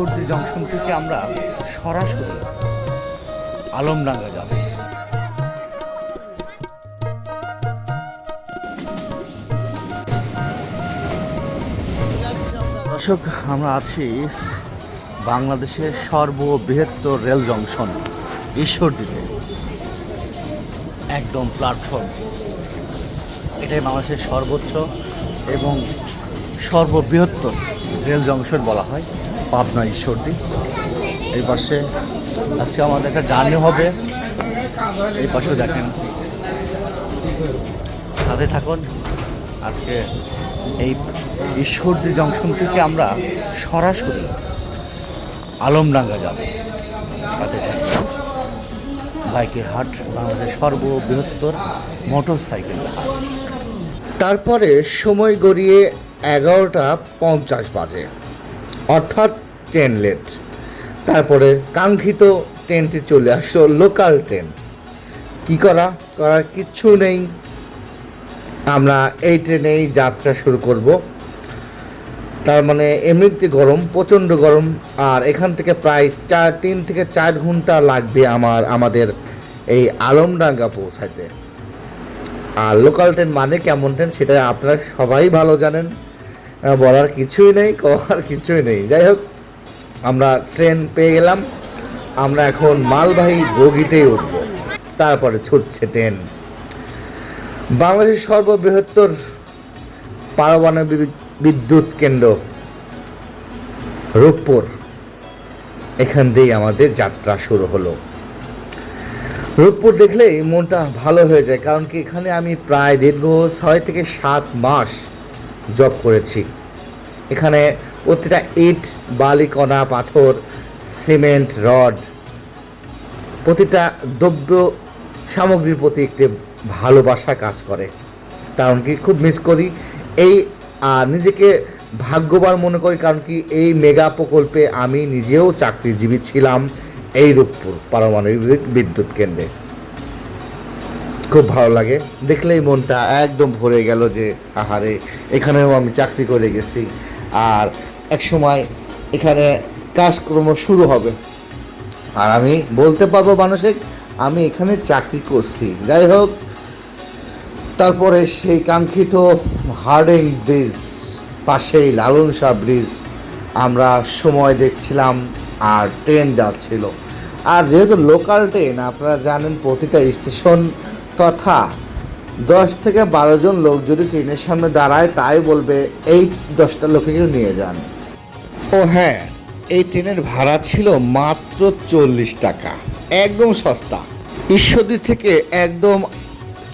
Ishwardi junction থেকে আমরা সরাসরি আলমডাঙ্গা যাব। দর্শক, আমরা আছি বাংলাদেশের সর্ববৃহত্তর রেল জংশন, ঈশ্বরদীতে। একদম প্ল্যাটফর্ম এটাই বাংলাদেশের সর্বোচ্চ এবং সর্ববৃহত্তর রেল জংশন বলা হয়। পাবনা ঈশ্বরদী এই পাশে আজকে আমাদের একটা জার্নি হবে। এই পাশে দেখেন। সাথে থাকুন। আজকে এই ঈশ্বরদী জংশন থেকে আমরা সরাসরি আলমডাঙ্গা যাব। সাথে বাইকের হাট, বাংলাদেশের সর্ববৃহত্তর মোটর সাইকেল হাট। তারপরে সময় গড়িয়ে এগারোটা পঞ্চাশ বাজে। অর্থাৎ ট্রেন লেট। তারপরে কাঙ্ক্ষিত ট্রেনটি চলে আসলো লোকাল ট্রেন। কি করা? করার কিচ্ছু নেই। আমরা এই ট্রেনেই যাত্রা শুরু করব। তার মানে এমনিতে গরম, প্রচণ্ড গরম, আর এখান থেকে প্রায় চার, তিন থেকে চার ঘণ্টা লাগবে আমার, আমাদের এই আলমডাঙ্গা পৌঁছাতে। আর লোকাল ট্রেন মানে কেমন ট্রেন সেটা আপনারা সবাই ভালো জানেন। বলার কিছুই নেই করার কিছুই নেই। যাই হোক, আমরা ট্রেন পেয়ে গেলাম। আমরা এখন মালবাহী বগিতেই উঠব। তারপরে ছুটছে ট্রেন বাংলাদেশের সর্ববৃহত্তর পারমাণবিক বিদ্যুৎ কেন্দ্র রূপপুর। এখান দিয়েই আমাদের যাত্রা শুরু হলো। রূপপুর দেখলেই মনটা ভালো হয়ে যায়, কারণ কি এখানে আমি প্রায় দীর্ঘ ছয় থেকে সাত মাস জব করেছি। এখানে প্রতিটা ইট বালিকণা পাথর, সিমেন্ট, রড, প্রতিটা দ্রব্য সামগ্রীর প্রতি একটি ভালোবাসা কাজ করে। কারণ কি, খুব মিস করি। এই নিজেকে ভাগ্যবান মনে করি, কারণ কি, এই মেগা প্রকল্পে আমি নিজেও চাকরিজীবী ছিলাম এই রূপপুর পারমাণবিক বিদ্যুৎ কেন্দ্রে। খুব ভালো লাগে। দেখলেই মনটা একদম ভরে গেল যে, আহারে, এখানেও আমি চাকরি করে গেছি। আর এক সময় এখানে কাজকর্ম শুরু হবে। আর আমি বলতে পারব মানুষের, আমি এখানে চাকরি করছি। যাই হোক, তারপরে সেই কাঙ্ক্ষিত হার্ডিং ব্রিজ, পাশেই লালন শাহ ব্রিজ, আমরা সময় দেখছিলাম আর ট্রেন যাচ্ছিল। আর যেহেতু লোকাল ট্রেন, আপনারা জানেন প্রতিটা স্টেশন তথা দশ থেকে বারো জন লোক যদি ট্রেনের সামনে দাঁড়ায়, তাই বলবে, এই দশটা লোকে কেউ নিয়ে যান। ও হ্যাঁ এই ট্রেনের ভাড়া ছিল মাত্র চল্লিশ টাকা। একদম সস্তা। ঈশ্বরদী থেকে একদম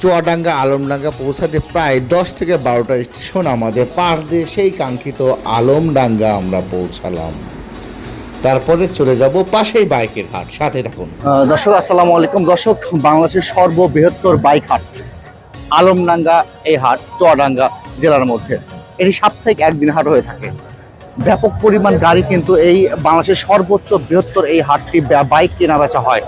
চুয়াডাঙ্গা, আলমডাঙ্গা পৌঁছাতে প্রায় দশ থেকে বারোটা স্টেশন আমাদের পার দিয়ে সেই কাঙ্ক্ষিত আলমডাঙ্গা আমরা পৌঁছালাম। তারপরে চলে যাব পাশেই বাইকের হাট। সাথে থাকুন। দর্শক, আসসালামু আলাইকুম। দর্শক, বাংলাদেশের সর্ববৃহত্তর বাইক হাট, আলমডাঙ্গা, এই হাট, চুয়াডাঙ্গা জেলার মধ্যে। এটি সাপ্তাহিক একদিন হাট হয়ে থাকে। ব্যাপক পরিমাণ গাড়ি কিন্তু এই বাংলাদেশের সর্বোচ্চ বৃহত্তর এই হাটটি বাইক কেনা বেচা হয়।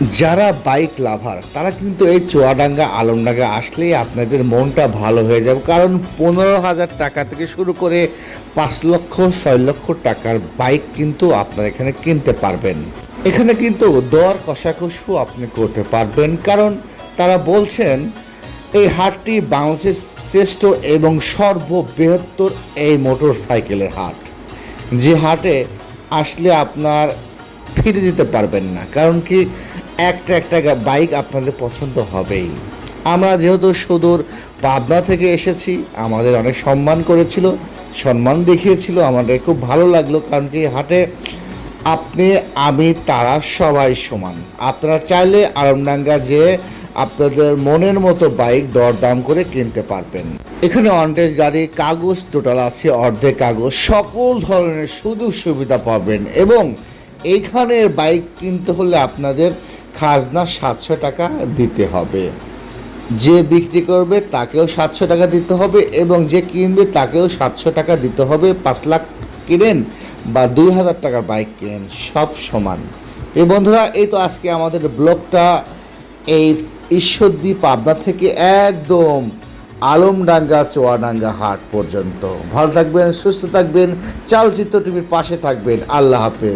যারা বাইক লাভার তারা কিন্তু এই চুয়াডাঙ্গা, আলমডাঙ্গা আসলেই আপনাদের মনটা ভালো হয়ে যাবে। কারণ পনেরো হাজার টাকা থেকে শুরু করে পাঁচ লক্ষ, ছয় লক্ষ টাকার বাইক কিন্তু আপনারা এখানে কিনতে পারবেন। এখানে কিন্তু দর কষাকষু আপনি করতে পারবেন। কারণ তারা বলছেন, এই হাটটি বাংলাদেশের শ্রেষ্ঠ এবং সর্ববৃহত্তর এই মোটর সাইকেলের হাট। যে হাটে আসলে আপনার ফিরে যেতে পারবেন না। কারণ কি? একটা একটা বাইক আপনাদের পছন্দ হবেই। আমরা যেহেতু সুদূর পাবনা থেকে এসেছি, আমাদের অনেক সম্মান করেছিল, সম্মান দেখিয়েছিল, আমাদের খুব ভালো লাগল, কারণ কি হাটে আপনি, আমি, তারা সবাই সমান। আপনারা চাইলে আরামডাঙ্গা যে আপনাদের মনের মতো বাইক দরদাম করে কিনতে পারবেন। এখানে অনটেজ গাড়ি, কাগজ, টোটাল আছে অর্ধেক কাগজ, সকল ধরনের সুযোগ সুবিধা পাবেন এবং এইখানের বাইক কিনতে হলে আপনাদের খাজনা সাতশো টাকা দিতে হবে। যে বিক্রি করবে তাকেও সাতশো টাকা দিতে হবে এবং যে কিনবে তাকেও সাতশো টাকা দিতে হবে। পাঁচ লাখ কিনেন বা দুই হাজার টাকার বাইক কিনেন, সব সমান। এই বন্ধুরা, এই তো আজকে আমাদের ব্লগটা। এই ঈশ্বরদী পাবনা থেকে একদম আলমডাঙ্গা, চুয়াডাঙ্গা হাট পর্যন্ত। ভালো থাকবেন, সুস্থ থাকবেন, চালচিত্র টিভির পাশে থাকবেন। আল্লাহ হাফেজ।